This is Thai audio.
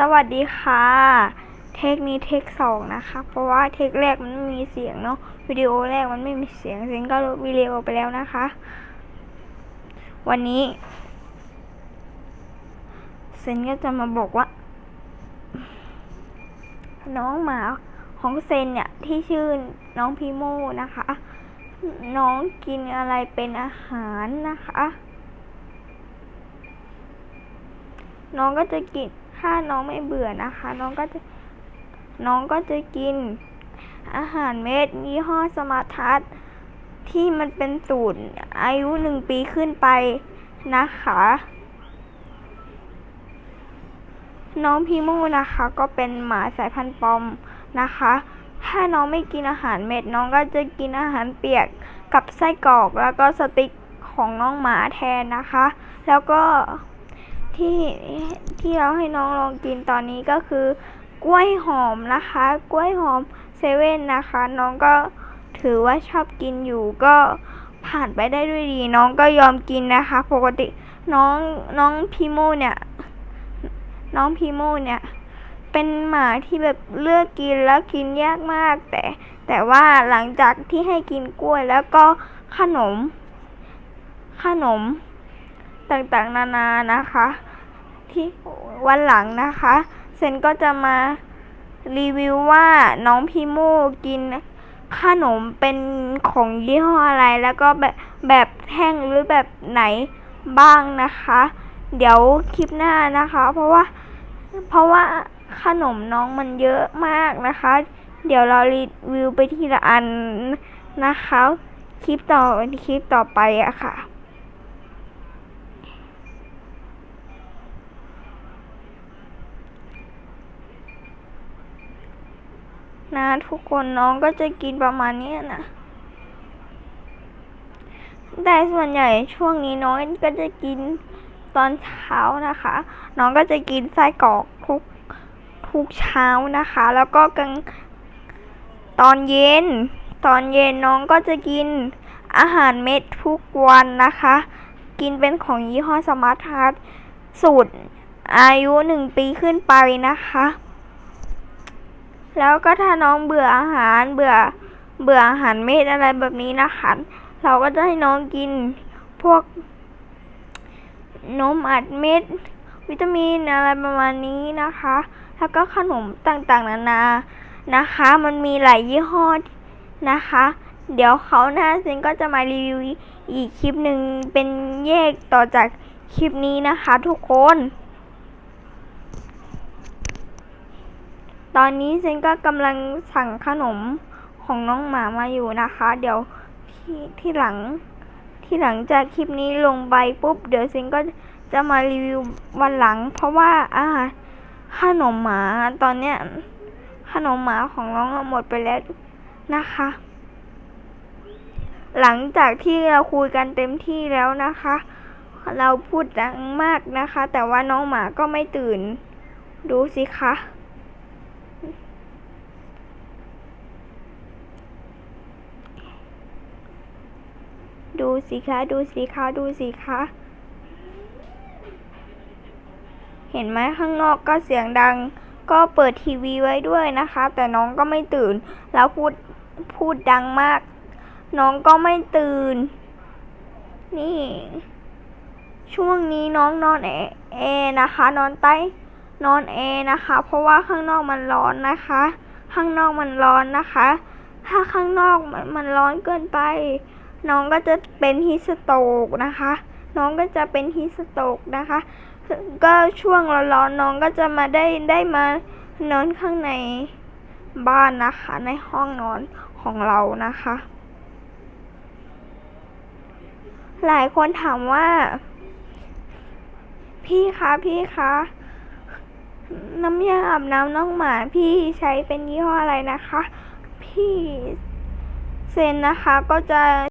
สวัสดีค่ะ เทคนี้เทคสองนะคะ เพราะว่าเทคแรกมันไม่มีเสียงเนาะวิดีโอแรกมันไม่มีเสียงเซนก็ลบวิดีโอไปแล้วนะคะ วันนี้เซนก็จะมาบอกว่า น้องหมาของเซนเนี่ยที่ชื่อน้องพีโมนะคะ น้องกินอะไรเป็นอาหารนะคะ น้องก็จะกิน ถ้าน้องไม่เบื่อนะคะ น้องก็จะน้องก็จะกินอาหารเม็ดยี่ห้อสมาร์ทัสที่มันเป็นสูตรอายุหนึ่งปีขึ้นไปนะคะ น้องพีโมนะคะก็เป็นหมาสายพันธุ์ปอมนะคะ ถ้าน้องไม่กินอาหารเม็ด น้องก็จะกินอาหารเปียกกับไส้กรอกแล้วก็สติ๊กของน้องหมาแทนนะคะ แล้วก็ ที่ที่เราให้น้องลองกินตอนนี้ก็คือกล้วยหอมนะคะ กล้วยหอมเซเว่นนะคะ น้องก็ถือว่าชอบกินอยู่ก็ผ่านไปได้ด้วยดี น้องก็ยอมกินนะคะ ปกติน้องน้องพีโมเนี่ยน้องพีโมเนี่ยเป็นหมาที่แบบเลือกกินแล้วกินยากมาก แต่แต่ว่าหลังจากที่ให้กินกล้วยแล้วก็ขนม ขนมต่างๆนานานะคะ ที่วันหลังนะคะเซนก็จะมารีวิวว่าน้องพีโมกินขนมเป็นของยี่ห้ออะไร แล้วก็แบบแบบแท่งหรือแบบไหนบ้างนะคะ เดี๋ยวคลิปหน้านะคะ เพราะว่าเพราะว่าขนมน้องมันเยอะมากนะคะ เดี๋ยวเรารีวิวไปทีละอันนะคะ คลิปต่อคลิปต่อไปอะค่ะ นะทุกคนน้องก็จะกินประมาณนี้นะ แต่ส่วนใหญ่ช่วงนี้น้องก็จะกินตอนเช้านะคะ น้องก็จะกินไส้กรอกทุกทุกเช้านะคะ แล้วก็กลางตอนเย็น ตอนเย็นน้องก็จะกินอาหารเม็ดทุกวันนะคะ กินเป็นของยี่ห้อสมาร์ทฮาร์ดสูตรอายุหนึ่งปีขึ้นไปนะคะ แล้วก็ถ้าน้องเบื่ออาหารเบื่อเบื่ออาหารเม็ดอะไรแบบนี้นะคะ เราก็จะให้น้องกินพวกนมอัดเม็ด วิตามินอะไรประมาณนี้นะคะ แล้วก็ขนมต่างๆ นานานะคะ มันมีหลายยี่ห้อนะคะ เดี๋ยวเขาหน้าเซนก็จะมารีวิวอีกคลิปหนึ่งเป็นแยกต่อจากคลิปนี้นะคะทุกคน ตอนนี้เซนก็กำลังสั่งขนมของน้องหมามาอยู่นะคะ เดี๋ยวที่ที่หลังที่หลังจากคลิปนี้ลงไปปุ๊บ เดี๋ยวเซนก็จะมารีวิววันหลัง เพราะว่าอาขนมหมาตอนเนี้ยขนมหมาของน้องหมดไปแล้วนะคะ หลังจากที่เราคุยกันเต็มที่แล้วนะคะ เราพูดดังมากนะคะ แต่ว่าน้องหมาก็ไม่ตื่น ดูสิคะ ดูสิคะ ดูสิคะ ดูสิคะ เห็นไหมข้างนอกก็เสียงดัง ก็เปิดทีวีไว้ด้วยนะคะ แต่น้องก็ไม่ตื่น แล้วพูด พูดดังมาก น้องก็ไม่ตื่น นี่ ช่วงนี้น้องนอนแอแอนะคะ นอนใต้ นอนแอนะคะ เพราะว่าข้างนอกมันร้อนนะคะ ข้างนอกมันร้อนนะคะ ถ้าข้างนอกมันมันร้อนเกินไป น้องก็จะเป็นฮิสโตกนะคะ น้องก็จะเป็นฮิสโตกนะคะ ก็ช่วงร้อนๆน้องก็จะมาได้ได้มานอนข้างในบ้านนะคะ ในห้องนอนของเรานะคะ หลายคนถามว่า พี่คะพี่คะน้ำยาอาบน้ำน้องหมาพี่ใช้เป็นยี่ห้ออะไรนะคะ พี่เซนนะคะก็จะ